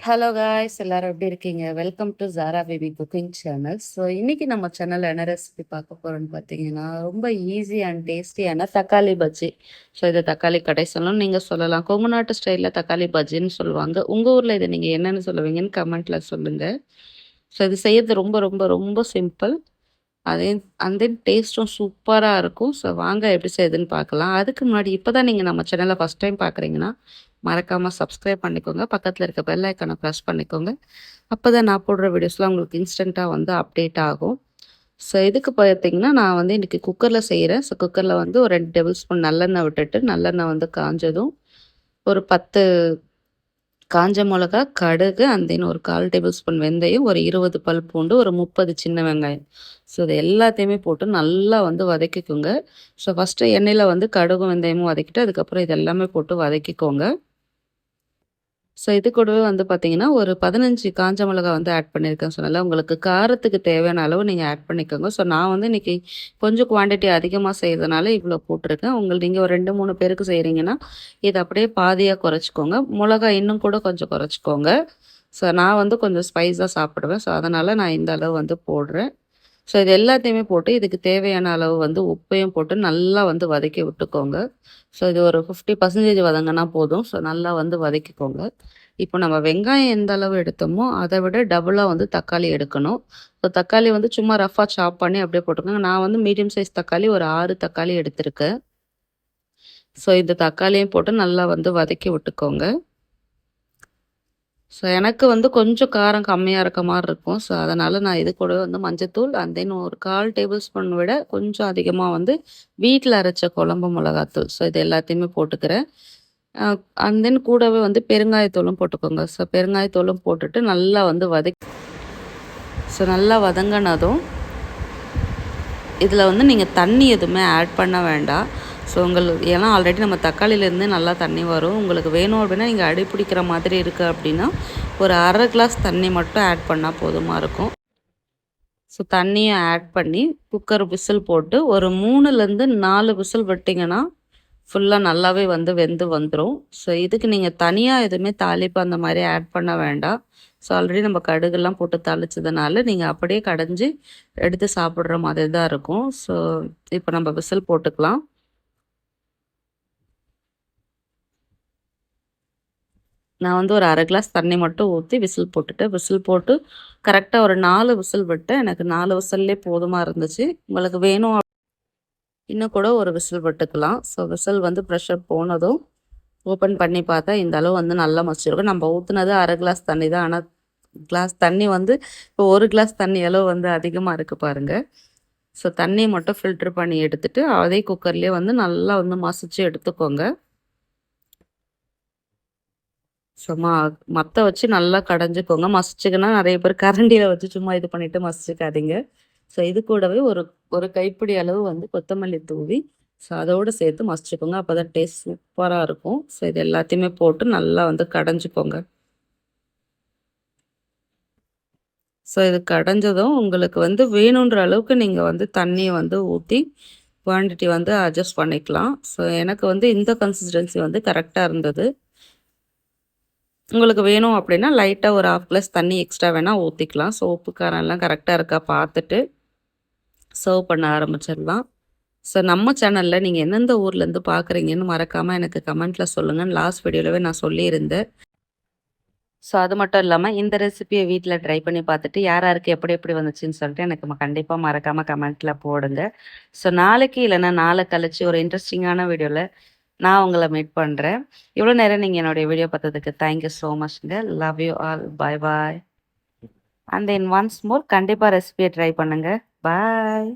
Hello guys எல்லாரும் எப்படி இருக்கீங்க? Welcome to Zara baby cooking channel so இன்னைக்கு நம்ம சேனல் என்ன ரெசிபி பார்க்க போறோம்னு பார்த்தீங்கன்னா ரொம்ப ஈஸி அண்ட் டேஸ்டியான தக்காளி பஜ்ஜி. ஸோ இதை தக்காளி கடை சொல்லணும் நீங்கள் சொல்லலாம். கொங்கு நாட்டு ஸ்டைலில் தக்காளி பஜ்ஜின்னு சொல்லுவாங்க. உங்கள் ஊரில் இதை நீங்கள் என்னென்னு சொல்லுவீங்கன்னு கமெண்ட்ல சொல்லுங்கள் ஸோ இது செய்யறது ரொம்ப ரொம்ப ரொம்ப சிம்பிள் அதே அந்த டேஸ்ட்டும் சூப்பராக இருக்கும். ஸோ வாங்க எப்படி செய்யுதுன்னு பார்க்கலாம். அதுக்கு முன்னாடி இப்போ தான் நீங்கள் நம்ம சேனலை ஃபஸ்ட் டைம் பார்க்குறீங்கன்னா மறக்காமல் சப்ஸ்கிரைப் பண்ணிக்கோங்க. பக்கத்தில் இருக்க பெல் ஐக்கனை ப்ரெஸ் பண்ணிக்கோங்க. அப்போ தான் நான் போடுற வீடியோஸ்லாம் உங்களுக்கு இன்ஸ்டண்ட்டாக வந்து அப்டேட் ஆகும். ஸோ இதுக்கு பார்த்தீங்கன்னா நான் வந்து இன்றைக்கி குக்கரில் செய்கிறேன் ஸோ குக்கரில் வந்து ஒரு ரெண்டு டேபிள் ஸ்பூன் நல்லெண்ணெய் விட்டுட்டு நல்லெண்ணெய் வந்து காஞ்சதும் ஒரு பத்து காஞ்ச மிளகா கடுகு அந்த ஒரு கால் டேபிள் ஸ்பூன் வெந்தயம் ஒரு இருபது பல் பூண்டு ஒரு முப்பது சின்ன வெங்காயம். ஸோ இது எல்லாத்தையுமே போட்டு நல்லா வந்து வதக்கிக்கோங்க. ஸோ ஃபஸ்ட்டு எண்ணெயில் வந்து கடுகும் வெந்தயமும் வதக்கிட்டு அதுக்கப்புறம் இது எல்லாமே போட்டு வதக்கிக்கோங்க. ஸோ இது கூடவே வந்து பார்த்தீங்கன்னா, ஒரு பதினஞ்சு காஞ்ச மிளகா வந்து ஆட் பண்ணியிருக்கேன் சொன்னேன்ல. உங்களுக்கு காரத்துக்கு தேவையான அளவு நீங்கள் ஆட் பண்ணிக்கோங்க. ஸோ நான் வந்து இன்னைக்கு கொஞ்சம் குவான்டிட்டி அதிகமாக செய்யறதுனால இவ்வளோ போட்டிருக்கேன். உங்களுக்கு நீங்கள் ஒரு ரெண்டு மூணு பேருக்கு செய்கிறீங்கன்னா, இதை அப்படியே பாதியாக குறைச்சிக்கோங்க. மிளகா இன்னும் கூட கொஞ்சம் குறைச்சிக்கோங்க. ஸோ நான் வந்து கொஞ்சம் ஸ்பைஸாக சாப்பிடுவேன். ஸோ அதனால் நான் இந்த அளவு வந்து போடுறேன். ஸோ இது எல்லாத்தையுமே போட்டு இதுக்கு தேவையான அளவு வந்து உப்பையும் போட்டு நல்லா வந்து வதக்கி விட்டுக்கோங்க. ஸோ இது ஒரு ஃபிஃப்டி பர்சன்டேஜ் வதங்கினா போதும். ஸோ நல்லா வந்து வதக்கிக்கோங்க. இப்போ நம்ம வெங்காயம் எந்த அளவு எடுத்தோமோ அதை விட டபுளாக வந்து தக்காளி எடுக்கணும். ஸோ தக்காளி வந்து சும்மா ரஃபாக சாப் பண்ணி அப்படியே போட்டுக்கோங்க. நான் வந்து மீடியம் சைஸ் தக்காளி ஒரு ஆறு தக்காளி எடுத்திருக்கேன். ஸோ இந்த தக்காளியும் போட்டு நல்லா வந்து வதக்கி விட்டுக்கோங்க. ஸோ எனக்கு வந்து கொஞ்சம் காரம் கம்மியாக இருக்க மாதிரி இருக்கும். ஸோ அதனால் நான் இது கூட வந்து மஞ்சத்தூள் அண்ட் தென் ஒரு கால் டேபிள் ஸ்பூன் விட கொஞ்சம் அதிகமாக வந்து வீட்டில் அரைச்ச குழம்பு மிளகாத்தூள். ஸோ இது எல்லாத்தையுமே போட்டுக்கிறேன். அண்ட் தென் கூடவே வந்து பெருங்காயத்தூளும் போட்டுக்கோங்க. ஸோ பெருங்காயத்தூளும் போட்டுட்டு நல்லா வந்து வதக்கி ஸோ நல்லா வதங்கினதும் இதில் வந்து நீங்கள் தண்ணி எதுவுமே ஆட் பண்ண வேண்டாம். ஸோ உங்களுக்கு ஏன்னா ஆல்ரெடி நம்ம தக்காளியிலேருந்து நல்லா தண்ணி வரும். உங்களுக்கு வேணும் அப்படின்னா நீங்கள் அடி பிடிக்கிற மாதிரி இருக்குது அப்படின்னா ஒரு அரை கிளாஸ் தண்ணி மட்டும் ஆட் பண்ணால் போதுமாக இருக்கும். ஸோ தண்ணியை ஆட் பண்ணி குக்கர் விசில் போட்டு ஒரு மூணுலேருந்து நாலு விசில் விட்டிங்கன்னா ஃபுல்லாக நல்லாவே வந்து வெந்து வந்துடும் ஸோ இதுக்கு நீங்கள் தனியாக எதுவுமே தாளிப்பு அந்த மாதிரி ஆட் பண்ண வேண்டாம். ஸோ ஆல்ரெடி நம்ம கடுகுலாம் போட்டு தாளிச்சதுனால நீங்கள் அப்படியே கடைஞ்சி எடுத்து சாப்பிட்ற மாதிரி தான் இருக்கும். ஸோ இப்போ நம்ம விசில் போட்டுக்கலாம். நான் வந்து ஒரு அரை கிளாஸ் தண்ணி மட்டும் ஊற்றி விசில் போட்டுட்டேன் விசில் போட்டு கரெக்டாக ஒரு நாலு விசில் விட்டேன் எனக்கு நாலு விசில்லே போதுமாக இருந்துச்சு. உங்களுக்கு வேணும் இன்னும் கூட ஒரு விசில் விட்டுக்கலாம். ஸோ விசில் வந்து ப்ரெஷர் போனதும் ஓப்பன் பண்ணி பார்த்தா இந்த அளவு வந்து நல்லா மசிச்சிருக்கும். நம்ம ஊற்றுனது அரை கிளாஸ் தண்ணி தான். ஆனால் கிளாஸ் தண்ணி வந்து இப்போ ஒரு கிளாஸ் தண்ணி அளவு வந்து அதிகமாக இருக்குது பாருங்கள் ஸோ தண்ணி மட்டும் ஃபில்ட்ரு பண்ணி எடுத்துகிட்டு அதே குக்கர்லேயே வந்து நல்லா வந்து மசிச்சு எடுத்துக்கோங்க. சும்மா மற்ற வச்சு நல்லா கடைஞ்சிக்கோங்க. மசிச்சுக்கன்னா நிறைய பேர் கரண்டியில் வச்சு சும்மா இது பண்ணிவிட்டு மசிச்சுக்காதீங்க. ஸோ இது கூடவே ஒரு ஒரு கைப்பிடி அளவு வந்து கொத்தமல்லி தூவி ஸோ அதோடு சேர்த்து மசிச்சுக்கோங்க. அப்போ தான் டேஸ்ட் சூப்பராக இருக்கும். ஸோ இது எல்லாத்தையுமே போட்டு நல்லா வந்து கடைஞ்சிக்கோங்க. ஸோ இது கடைஞ்சதும் உங்களுக்கு வந்து வேணுன்ற அளவுக்கு நீங்கள் வந்து தண்ணியை வந்து ஊற்றி குவான்டிட்டி வந்து அட்ஜஸ்ட் பண்ணிக்கலாம். ஸோ எனக்கு வந்து இந்த கன்சிஸ்டன்சி வந்து கரெக்டாக இருந்தது. உங்களுக்கு வேணும் அப்படின்னா லைட்டாக ஒரு ஆஃப் கிளாஸ் தண்ணி எக்ஸ்ட்ரா வேணால் ஊற்றிக்கலாம் சோப்பு உப்பு எல்லாம் கரெக்டாக இருக்கா பார்த்துட்டு சர்வ் பண்ண ஆரம்பிச்சிடலாம். ஸோ நம்ம சேனலில் நீங்கள் எந்தெந்த ஊர்லேருந்து பார்க்குறீங்கன்னு மறக்காமல் எனக்கு கமெண்ட்டில் சொல்லுங்கன்னு லாஸ்ட் வீடியோலவே நான் சொல்லியிருந்தேன். ஸோ அது மட்டும் இல்லாமல் இந்த ரெசிபியை வீட்டில் ட்ரை பண்ணி பார்த்துட்டு யார் யாருக்கு எப்படி எப்படி வந்துச்சுன்னு சொல்லிட்டு எனக்கு கண்டிப்பாக மறக்காமல் கமெண்ட்டில் போடுங்க. ஸோ நாளைக்கு இல்லைன்னா நாளை கழிச்சு ஒரு இன்ட்ரெஸ்டிங்கான வீடியோவில் நான் உங்களை மீட் பண்ணுறேன் இவ்வளோ நேரம் நீங்கள் என்னுடைய வீடியோ பார்த்ததுக்கு thank you so மச்ங்க love you all bye bye and then once more கண்டிப்பாக ரெசிபியை ட்ரை பண்ணுங்கள் பாய்